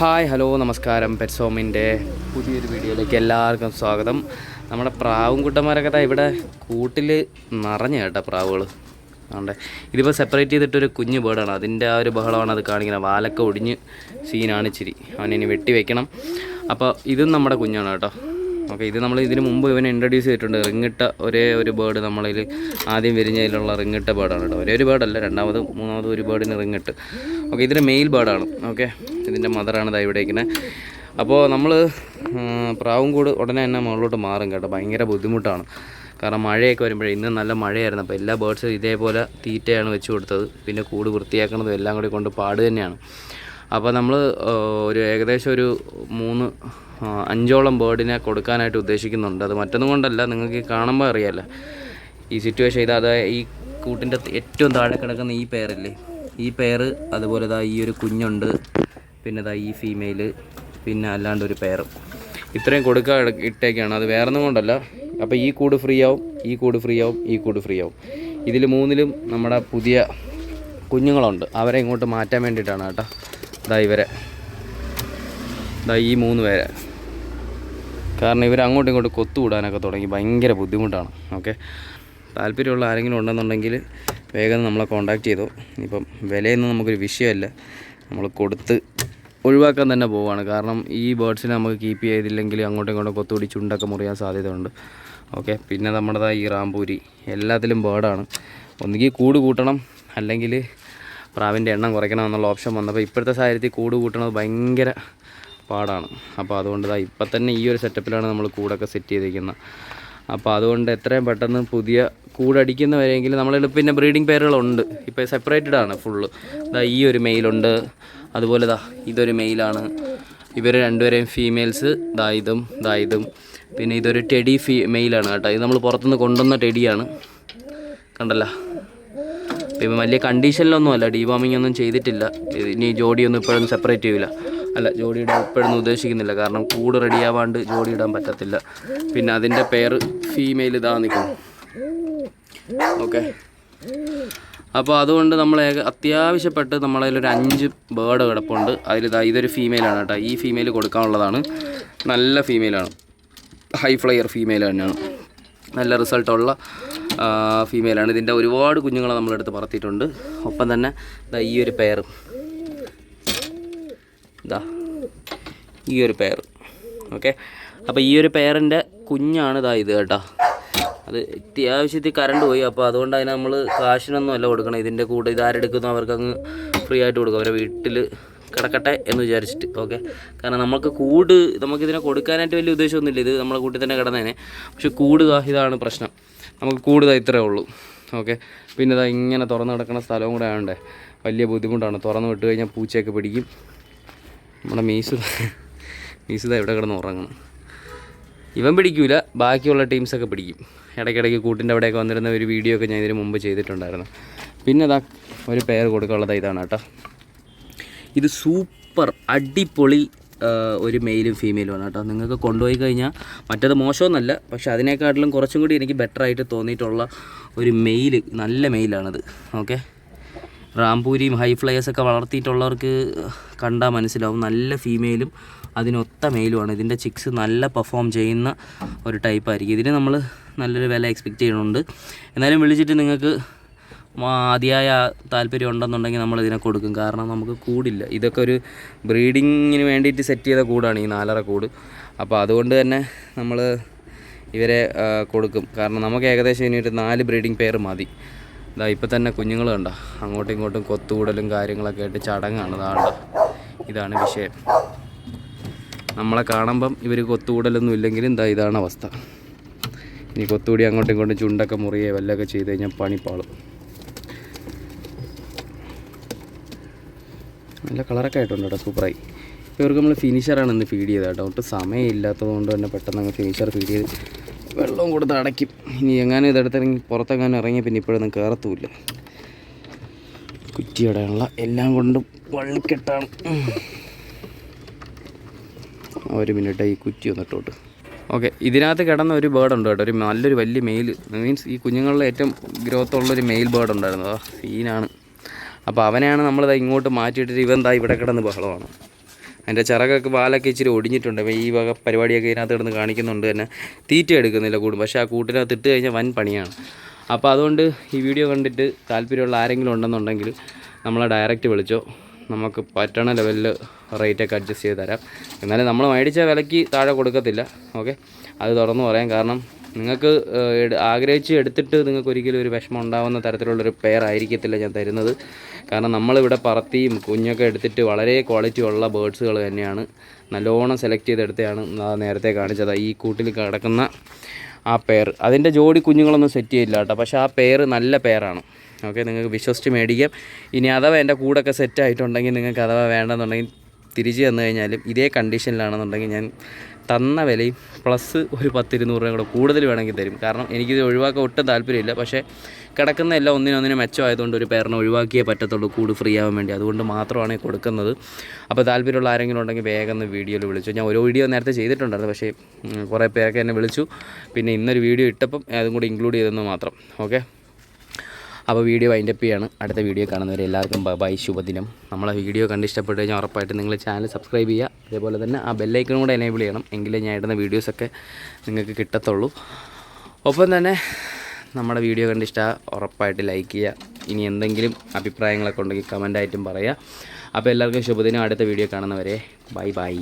Hi hello നമസ്കാരം. പെറ്റ്സോമിന്റെ പുതിയൊരു വീഡിയോയിലേക്ക് എല്ലാവർക്കും സ്വാഗതം. നമ്മുടെ പ്രാവും കുട്ടന്മാരൊക്കെ താ ഇവിടെ കൂട്ടിൽ നിറഞ്ഞ കേട്ടോ പ്രാവുകൾ അതുകൊണ്ട് ഇതിപ്പോൾ സെപ്പറേറ്റ് ചെയ്തിട്ടൊരു കുഞ്ഞു ബേർഡാണ് അതിന്റെ ആ ഒരു ബഹളമാണ് അത് കാണിക്കുന്നത്. വാലൊക്കെ ഒടിഞ്ഞ് സീനാണ് ഇച്ചിരി. അവനിനി വെട്ടി വെക്കണം. അപ്പോൾ ഇതും നമ്മുടെ കുഞ്ഞാണ് കേട്ടോ. ഓക്കെ ഇത് നമ്മൾ ഇതിന് മുമ്പ് ഇവനെ ഇൻട്രൊഡ്യൂസ് ചെയ്തിട്ടുണ്ട്. റിങ്ങിട്ട ഒരേ ഒരു ബേർഡ് നമ്മളിൽ ആദ്യം വിരിഞ്ഞതിലുള്ള റിങ്ങിട്ട ബേർഡാണ് കേട്ടോ. ഒരേ ഒരു ബേർഡല്ല രണ്ടാമത് മൂന്നാമത് ഒരു ബേർഡിന് റിങ്ങിട്ട്. ഓക്കെ ഇതിന്റെ മെയിൽ ബേർഡാണ്. ഓക്കെ ഇതിന്റെ മദറാണ് ഇതാ ഇവിടെ അപ്പോൾ നമ്മൾ പ്രാവും കൂട് ഉടനെ തന്നെ മുകളിലോട്ട് മാറും കേട്ടോ. ഭയങ്കര ബുദ്ധിമുട്ടാണ്. കാരണം മഴയൊക്കെ വരുമ്പോഴേ ഇന്ന് നല്ല മഴയായിരുന്നു. അപ്പോൾ എല്ലാ ബേർഡ്സും ഇതേപോലെ തീറ്റയാണ് വെച്ച് കൊടുത്തത്. പിന്നെ കൂട് വൃത്തിയാക്കണതും എല്ലാം കൂടി കൊണ്ട് പാട് തന്നെയാണ്. അപ്പോൾ നമ്മൾ ഒരു ഏകദേശം ഒരു മൂന്ന് അഞ്ചോളം ബേർഡിനെ കൊടുക്കാനായിട്ട് ഉദ്ദേശിക്കുന്നുണ്ട്. അത് മറ്റൊന്നും കൊണ്ടല്ല നിങ്ങൾക്ക് കാണുമ്പോൾ അറിയാമല്ലോ ഈ സിറ്റുവേഷൻ ഇത് അതായത് ഈ കൂട്ടിന്റെ ഏറ്റവും താഴെ കിടക്കുന്ന ഈ പെയറില്ലേ ഈ പെയർ അതുപോലെ ഇതാ ഈ ഒരു കുഞ്ഞുണ്ട് പിന്നെ ഇതാ ഈ ഫീമെയിൽ പിന്നെ അല്ലാണ്ട് ഒരു പെയർ ഇത്രയും കൊടുക്കാൻ ഇട്ടേക്കാണ്. അത് വേറെ ഒന്നും കൊണ്ടല്ല. അപ്പോൾ ഈ കൂട് ഫ്രീ ആവും ഈ കൂട് ഫ്രീ ആവും ഈ കൂട് ഫ്രീ ആവും. ഇതിൽ മൂന്നിലും നമ്മുടെ പുതിയ കുഞ്ഞുങ്ങളുണ്ട്. അവരെ ഇങ്ങോട്ട് മാറ്റാൻ വേണ്ടിയിട്ടാണ് കേട്ടോ. ഇതാ ഇവരെ. ഇതാ ഈ മൂന്ന് പേരെ. കാരണം ഇവർ അങ്ങോട്ടും ഇങ്ങോട്ടും കൊത്തുകൂടാനൊക്കെ തുടങ്ങി. ഭയങ്കര ബുദ്ധിമുട്ടാണ്. ഓക്കെ? താല്പര്യമുള്ള ആരെങ്കിലും ഉണ്ടെന്നുണ്ടെങ്കിൽ വേഗം നമ്മളെ കോണ്ടാക്ട് ചെയ്തു. ഇപ്പം വിലയൊന്നും നമുക്കൊരു വിഷയമല്ല. നമ്മൾ കൊടുത്ത് ഒഴിവാക്കാൻ തന്നെ പോവുകയാണ് കാരണം ഈ ബേർഡ്സിനെ നമുക്ക് കീപ്പ് ചെയ്തില്ലെങ്കിൽ അങ്ങോട്ടും ഇങ്ങോട്ടും കൊത്തുപിടി ചുണ്ടൊക്കെ മുറിയാൻ സാധ്യതയുണ്ട്. ഓക്കെ പിന്നെ നമ്മുടേതാ ഈ റാംപൂരി. എല്ലാത്തിലും ബേർഡാണ് ഒന്നുകിൽ കൂട് കൂട്ടണം അല്ലെങ്കിൽ പ്രാവിന്റെ എണ്ണം കുറയ്ക്കണം എന്നുള്ള ഓപ്ഷൻ വന്നപ്പോൾ ഇപ്പോഴത്തെ സാഹചര്യത്തിൽ കൂട് കൂട്ടണത് ഭയങ്കര പാടാണ്. അപ്പോൾ അതുകൊണ്ട് ഇപ്പം തന്നെ ഈ ഒരു സെറ്റപ്പിലാണ് നമ്മൾ കൂടൊക്കെ സെറ്റ് ചെയ്തിരിക്കുന്നത്. അപ്പോൾ അതുകൊണ്ട് എത്രയും പെട്ടെന്ന് പുതിയ കൂടടിക്കുന്നവരെങ്കിലും നമ്മളിൽ പിന്നെ ബ്രീഡിംഗ് പേരുകളുണ്ട്. ഇപ്പോൾ സെപ്പറേറ്റഡ് ആണ് ഫുള്ള് ദാ ഈ ഒരു മെയിലുണ്ട് അതുപോലെ ദാ ഇതൊരു മെയിലാണ് ഇവർ രണ്ടുപേരെയും ഫീമെയിൽസ് ദാ ഇതും ദാ ഇതും. പിന്നെ ഇതൊരു ടെഡി ഫീ മെയിലാണ് കേട്ടോ. ഇത് നമ്മൾ പുറത്തുനിന്ന് കൊണ്ടുവന്ന ടെഡിയാണ് കണ്ടല്ല? ഇപ്പം വലിയ കണ്ടീഷനിലൊന്നും അല്ല ഡീവാമിംഗ് ഒന്നും ചെയ്തിട്ടില്ല. ഇത് ഇനി ജോഡിയൊന്നും ഇപ്പോഴൊന്നും സെപ്പറേറ്റ് ചെയ്യില്ല അല്ല ജോഡി ഇടാൻ ഇപ്പോഴൊന്നും ഉദ്ദേശിക്കുന്നില്ല. കാരണം കൂട് റെഡിയാവാണ്ട് ജോഡി ഇടാൻ പറ്റത്തില്ല. പിന്നെ അതിന്റെ പേര് ഫീമെയിൽ ഇതാ നിൽക്കുന്നു ഓക്കെ അപ്പോൾ അതുകൊണ്ട് നമ്മൾ അത്യാവശ്യപ്പെട്ട് നമ്മളതിലൊരു അഞ്ച് ബേർഡ് കിടപ്പുണ്ട്. അതിലിതാ ഇതൊരു ഫീമെയിലാണ് കേട്ടോ. ഈ ഫീമെയിൽ കൊടുക്കാനുള്ളതാണ്. നല്ല ഫീമെയിലാണ് ഹൈ ഫ്ലയർ ഫീമെയിൽ തന്നെയാണ്. നല്ല റിസൾട്ടുള്ള ഫീമെയിലാണ് ഇതിന്റെ ഒരുപാട് കുഞ്ഞുങ്ങളെ നമ്മളെടുത്ത് പറത്തിയിട്ടുണ്ട്. ഒപ്പം തന്നെ ഈ ഒരു പെയർ ഇതാ ഈ ഒരു പെയർ ഓക്കെ അപ്പോൾ ഈ ഒരു പെയറിന്റെ കുഞ്ഞാണ് ഇതാ ഇത് കേട്ടോ. അത് അത്യാവശ്യത്തിൽ കറണ്ട് പോയി. അപ്പോൾ അതുകൊണ്ട് അതിന് നമ്മൾ കാശിനൊന്നും അല്ല കൊടുക്കണം. ഇതിന്റെ കൂടെ ഇതാരെടുക്കുന്നു അവർക്ക് അങ്ങ് ഫ്രീ ആയിട്ട് കൊടുക്കും. അവരെ വീട്ടിൽ കിടക്കട്ടെ എന്ന് വിചാരിച്ചിട്ട്. ഓക്കെ കാരണം നമുക്ക് കൂട് നമുക്കിതിനെ കൊടുക്കാനായിട്ട് വലിയ ഉദ്ദേശമൊന്നുമില്ല. ഇത് നമ്മളെ കൂട്ടിൽ തന്നെ കിടന്നേനെ. പക്ഷെ കൂട് ഇതാണ് പ്രശ്നം. നമുക്ക് കൂട് ദാ ഇത്രേ ഉള്ളൂ. ഓക്കെ പിന്നെ ഇതാ ഇങ്ങനെ തുറന്നു കിടക്കുന്ന സ്ഥലവും കൂടെ ആയതുകൊണ്ടേ വലിയ ബുദ്ധിമുട്ടാണ്. തുറന്ന് വിട്ട് കഴിഞ്ഞാൽ പൂച്ചയൊക്കെ പിടിക്കും. നമ്മുടെ മീസുത മീസുത എവിടെ കിടന്ന് ഉറങ്ങണം. ഇവൻ പിടിക്കൂല ബാക്കിയുള്ള ടീംസൊക്കെ പിടിക്കും. ഇടയ്ക്കിടയ്ക്ക് കൂട്ടിന്റെ അവിടെയൊക്കെ വന്നിരുന്ന ഒരു വീഡിയോ ഒക്കെ ഞാൻ ഇതിന് മുമ്പ് ചെയ്തിട്ടുണ്ടായിരുന്നു. പിന്നെ അതാ ഒരു പേർ കൊടുക്കാനുള്ളത് ഇതാണ് കേട്ടോ. ഇത് സൂപ്പർ അടിപൊളി ഒരു മെയിലും ഫീമെയിലുമാണ് കേട്ടോ. നിങ്ങൾക്ക് കൊണ്ടുപോയി കഴിഞ്ഞാൽ മറ്റത് മോശമൊന്നുമല്ല പക്ഷേ അതിനേക്കാട്ടിലും കുറച്ചും കൂടി എനിക്ക് ബെറ്ററായിട്ട് തോന്നിയിട്ടുള്ള ഒരു മെയിൽ നല്ല മെയിലാണിത് ഓക്കെ റാംപൂരിയും ഹൈ ഫ്ലയേഴ്സൊക്കെ വളർത്തിയിട്ടുള്ളവർക്ക് കണ്ടാൽ മനസ്സിലാവും. നല്ല ഫീമെയിലും അതിനൊത്ത മെയിലുമാണ് ഇതിന്റെ ചിക്സ് നല്ല പെർഫോം ചെയ്യുന്ന ഒരു ടൈപ്പ് ആയിരിക്കും. ഇതിന് നമ്മൾ നല്ലൊരു വില എക്സ്പെക്റ്റ് ചെയ്യുന്നുണ്ട്. എന്നാലും വിളിച്ചിട്ട് നിങ്ങൾക്ക് അതിയായ താല്പര്യം ഉണ്ടെന്നുണ്ടെങ്കിൽ നമ്മൾ ഇതിനെ കൊടുക്കും. കാരണം നമുക്ക് കൂടില്ല. ഇതൊക്കെ ഒരു ബ്രീഡിങ്ങിന് വേണ്ടിയിട്ട് സെറ്റ് ചെയ്ത കൂടാണ് ഈ നാലര കൂട്. അപ്പോൾ അതുകൊണ്ട് തന്നെ നമ്മൾ ഇവരെ കൊടുക്കും. കാരണം നമുക്ക് ഏകദേശം ഇനി ഒരു നാല് ബ്രീഡിംഗ് പെയർ മതി. ഇതാ ഇപ്പം തന്നെ കുഞ്ഞുങ്ങൾ കണ്ട? അങ്ങോട്ടും ഇങ്ങോട്ടും കൊത്തുകൂടലും കാര്യങ്ങളൊക്കെ ആയിട്ട് ചടങ്ങാണ്. ഇതാണ്ട ഇതാണ് വിഷയം. നമ്മളെ കാണുമ്പം ഇവർ കൊത്തുകൂടലൊന്നും ഇല്ലെങ്കിലും ഇതാ ഇതാണ് അവസ്ഥ. ഇനി കൊത്തുകൂടി അങ്ങോട്ടും ഇങ്ങോട്ടും ചുണ്ടൊക്കെ മുറിയേ വല്ലതൊക്കെ ചെയ്ത് കഴിഞ്ഞാൽ പണിപ്പാളും നല്ല കളറൊക്കെ ആയിട്ടുണ്ട് കേട്ടോ സൂപ്പറായി. ഇവർക്ക് നമ്മൾ ഫിനിഷറാണ് ഇന്ന് ഫീഡ് ചെയ്തത് കേട്ടോ. ഒട്ടും സമയമില്ലാത്തത് കൊണ്ട് തന്നെ പെട്ടെന്ന് അങ്ങ് ഫിനിഷർ ഫീഡ് ചെയ്ത് വെള്ളവും കൊടുത്ത് അടയ്ക്കും. ഇനി എങ്ങാനും ഇതെടുത്തിറങ്ങി പുറത്തെങ്ങാനും ഇറങ്ങി പിന്നെ ഇപ്പോഴൊന്നും കയറത്തുമില്ല കുറ്റിയടയുള്ള എല്ലാം കൊണ്ടും വള്ളിക്കെട്ടാണ്. ഒരു മിനിറ്റ് ഈ കുറ്റി ഒന്നിട്ടോട്ട് ഓക്കെ ഇതിനകത്ത് കിടന്ന ഒരു ബേർഡ് ഉണ്ട് കേട്ടോ ഒരു നല്ലൊരു വലിയ മെയിൽ മീൻസ് ഈ കുഞ്ഞുങ്ങളിലെ ഏറ്റവും ഗ്രോത്ത് ഉള്ളൊരു മെയിൽ ബേർഡ് ഉണ്ടായിരുന്നു. സീനാണ് അപ്പോൾ അവനെയാണ് നമ്മളിതാ ഇങ്ങോട്ട് മാറ്റിയിട്ടിട്ട് ഇവൻ ദാ ഇവിടെ കിടന്ന് ബഹളമാണ്. അതിന്റെ ചിറകൊക്കെ വാലൊക്കെ ഇച്ചിരി ഒടിഞ്ഞിട്ടുണ്ട്. അപ്പോൾ ഈ വക പരിപാടിയൊക്കെ ഇതിനകത്ത് കിടന്ന് കാണിക്കുന്നുണ്ട് തന്നെ. തീറ്റ എടുക്കുന്നില്ല കൂടും. പക്ഷേ ആ കൂട്ടിനകത്ത് ഇട്ട് കഴിഞ്ഞാൽ വൻ പണിയാണ്. അപ്പോൾ അതുകൊണ്ട് ഈ വീഡിയോ കണ്ടിട്ട് താല്പര്യമുള്ള ആരെങ്കിലും ഉണ്ടെന്നുണ്ടെങ്കിൽ നമ്മളെ ഡയറക്റ്റ് വിളിച്ചോ. നമുക്ക് പറ്റണ ലെവലിൽ റേറ്റൊക്കെ അഡ്ജസ്റ്റ് ചെയ്ത് തരാം. എന്നാലും നമ്മൾ മേടിച്ച വിലയ്ക്ക് താഴെ കൊടുക്കത്തില്ല. ഓക്കെ അത് തുറന്നു പറയാം. കാരണം നിങ്ങൾക്ക് ആഗ്രഹിച്ച് എടുത്തിട്ട് നിങ്ങൾക്ക് ഒരിക്കലും ഒരു വിഷമം ഉണ്ടാകുന്ന തരത്തിലുള്ളൊരു പെയർ ആയിരിക്കത്തില്ല ഞാൻ തരുന്നത്. കാരണം നമ്മളിവിടെ പറത്തിയും കുഞ്ഞൊക്കെ എടുത്തിട്ട് വളരെ ക്വാളിറ്റി ഉള്ള ബേഡ്സുകൾ തന്നെയാണ്. നല്ലോണം സെലക്ട് ചെയ്തെടുത്തെയാണ് നേരത്തെ കാണിച്ചത്. ഈ കൂട്ടിൽ കിടക്കുന്ന ആ പെയർ അതിന്റെ ജോഡി കുഞ്ഞുങ്ങളൊന്നും സെറ്റ് ചെയ്യില്ല കേട്ടോ. പക്ഷേ ആ പെയർ നല്ല പെയറാണ് ഓക്കെ നിങ്ങൾക്ക് വിശ്വസിച്ച് മേടിക്കാം. ഇനി അഥവാ എന്റെ കൂടൊക്കെ സെറ്റ് ആയിട്ടുണ്ടെങ്കിൽ നിങ്ങൾക്ക് അഥവാ വേണ്ടെന്നുണ്ടെങ്കിൽ തിരിച്ച് തന്നു കഴിഞ്ഞാലും ഇതേ കണ്ടീഷനിലാണെന്നുണ്ടെങ്കിൽ ഞാൻ തന്ന വിലയും പ്ലസ് ഒരു പത്തിരുന്നൂറ് രൂപ കൂടെ കൂടുതൽ വേണമെങ്കിൽ തരും. കാരണം എനിക്കിത് ഒഴിവാക്കാൻ ഒട്ടും താല്പര്യമില്ല. പക്ഷേ കിടക്കുന്ന എല്ലാം ഒന്നിനൊന്നിനും മെച്ചമായതുകൊണ്ട് ഒരു പേരിനെ ഒഴിവാക്കിയേ പറ്റത്തുള്ളൂ കൂട് ഫ്രീ ആവാൻ വേണ്ടി. അതുകൊണ്ട് മാത്രമാണ് കൊടുക്കുന്നത്. അപ്പോൾ താല്പര്യമുള്ള ആരെങ്കിലും ഉണ്ടെങ്കിൽ വേഗം ഒന്ന് വീഡിയോയിൽ വിളിച്ചു. ഞാൻ ഒരു വീഡിയോ നേരത്തെ ചെയ്തിട്ടുണ്ടായിരുന്നു. പക്ഷേ കുറേ പേരൊക്കെ എന്നെ വിളിച്ചു. പിന്നെ ഇന്നൊരു വീഡിയോ ഇട്ടപ്പം അതും കൂടി ഇൻക്ലൂഡ് ചെയ്തെന്ന് മാത്രം. ഓക്കെ അപ്പോൾ വീഡിയോ വൈൻഡ് അപ്പ് ചെയ്യാണ്. അടുത്ത വീഡിയോ കാണുന്നവരെ എല്ലാവർക്കും ബ- ശുഭദിനം. നമ്മളെ വീഡിയോ കണ്ട് ഇഷ്ടപ്പെട്ട് കഴിഞ്ഞാൽ ഉറപ്പായിട്ട് നിങ്ങൾ ചാനൽ സബ്സ്ക്രൈബ് ചെയ്യുക. അതേപോലെ തന്നെ ആ ബെല്ലൈക്കനും കൂടെ എനേബിൾ ചെയ്യണം. എങ്കിലേ ഞാൻ ഇടുന്ന വീഡിയോസൊക്കെ നിങ്ങൾക്ക് കിട്ടത്തുള്ളൂ. ഒപ്പം തന്നെ നമ്മുടെ വീഡിയോ കണ്ട് ഇഷ്ടം ഉറപ്പായിട്ട് ലൈക്ക് ചെയ്യുക. ഇനി എന്തെങ്കിലും അഭിപ്രായങ്ങളൊക്കെ ഉണ്ടെങ്കിൽ കമന്റായിട്ടും പറയുക. അപ്പോൾ എല്ലാവർക്കും ശുഭദിനം. അടുത്ത വീഡിയോ കാണുന്നവരെ ബൈ ബൈ